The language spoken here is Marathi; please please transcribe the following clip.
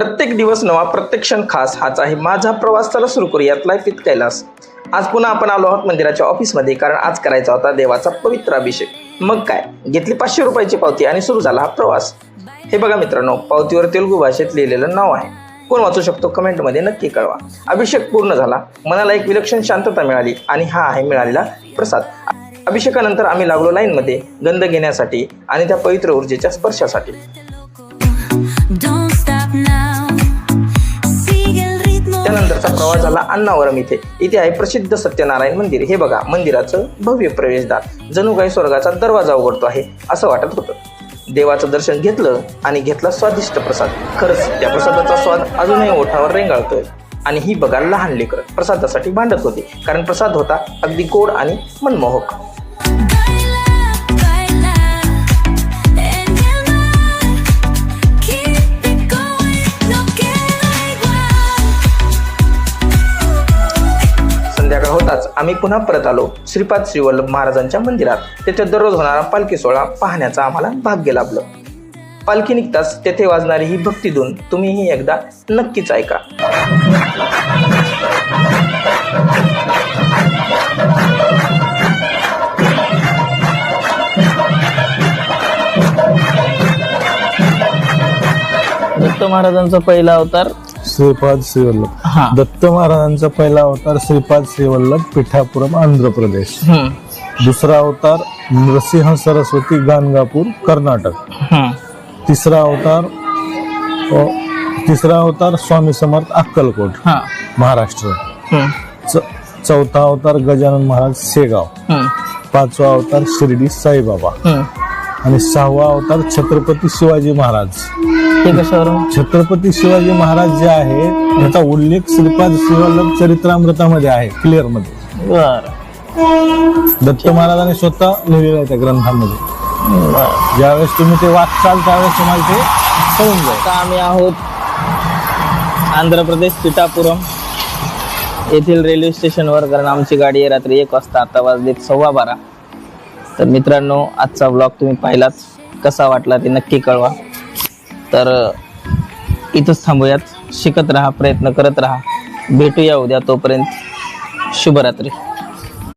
प्रत्येक दिवस नवा प्रत्येक क्षण खास हाच आहे. माझा प्रवास चला सुरू करूयात. लाईफ विथ कैलास आज पुन्हा आपण आलो आहोत मंदिराच्या ऑफिसमध्ये कारण आज करायचा होता देवाचा पवित्र अभिषेक. मग काय? घेतली पाचशे रुपयाची पावती आणि सुरू झाला हा प्रवास. हे बघा मित्रांनो पावतीवर तेलुगू भाषेत लिहिलेलं नाव आहे. कोण वाचू शकतो कमेंटमध्ये नक्की कळवा. अभिषेक पूर्ण झाला. मनाला एक विलक्षण शांतता मिळाली आणि हा आहे मिळालेला प्रसाद. अभिषेकानंतर आम्ही लागलो लाईनमध्ये गंध घेण्यासाठी आणि त्या पवित्र ऊर्जेच्या स्पर्शासाठी. Ritmo. प्रवास झाला अण्णावरम इथे. इथे आहे प्रसिद्ध सत्यनारायण मंदिर. हे बघा मंदिराचं भव्य प्रवेशद्वार. जणू काही स्वर्गाचा दरवाजा उघडतो आहे असं वाटत होतं. देवाचं दर्शन घेतलं आणि घेतला स्वादिष्ट प्रसाद. खरंच त्या प्रसादाचा स्वाद अजूनही ओठावर रेंगाळतोय. आणि ही बघा लहान लेकर प्रसादासाठी भांडत होती. कारण प्रसाद होता अगदी गोड आणि मनमोहक. होताच आम्ही पुन्हा परत आलो. श्रीपाद श्रीवल्लभ महाराजांच्या मंदिरात. तेथे दररोज होणारा पालखी सोहळा पाहण्याचा आम्हाला भाग्य लाभलं. पालखी निघताच तेथे वाजणारी ही भक्तिधून तुम्हीही एकदा नक्कीच ऐका. दत्त महाराजांचा पहिला अवतार श्रीपाद श्रीवल्लभ. दत्त महाराजांचा पहिला अवतार श्रीपाद श्रीवल्लभ पिठापुरम आंध्र प्रदेश दुसरा अवतार नृसिंह सरस्वती गाणगापूर कर्नाटक. तिसरा अवतार तिसरा अवतार स्वामी समर्थ अक्कलकोट हा, महाराष्ट्र. चौथा अवतार गजानन महाराज शेगाव. पाचवा अवतार शिर्डी साईबाबा. आणि सहावा अवतार छत्रपती शिवाजी महाराज. ते कशावरून? छत्रपती शिवाजी महाराज जे आहे याचा उल्लेख श्रीपाद शिवल्लभ चरित्रामृतामध्ये आहे क्लिअरमध्ये. बर. दत्त महाराजांनी स्वतः लिहिलेलं आहे त्या ग्रंथामध्ये. ज्यावेळेस तुम्ही ते वाचाल त्यावेळेस तुम्हाला ते कळून जाईल. आता आम्ही आहोत आंध्र प्रदेश पिठापुरम येथील रेल्वे स्टेशनवर कारण आमची गाडी रात्री एक वाजता आता वाजलेत सव्वा बारा. तर मित्रांनो आजचा ब्लॉग तुम्ही पाहिलाच कसा वाटला ते नक्की कळवा. तर इथंच थांबूयात. शिकत राहा प्रयत्न करत राहा. भेटूया उद्या तोपर्यंत. शुभरात्री.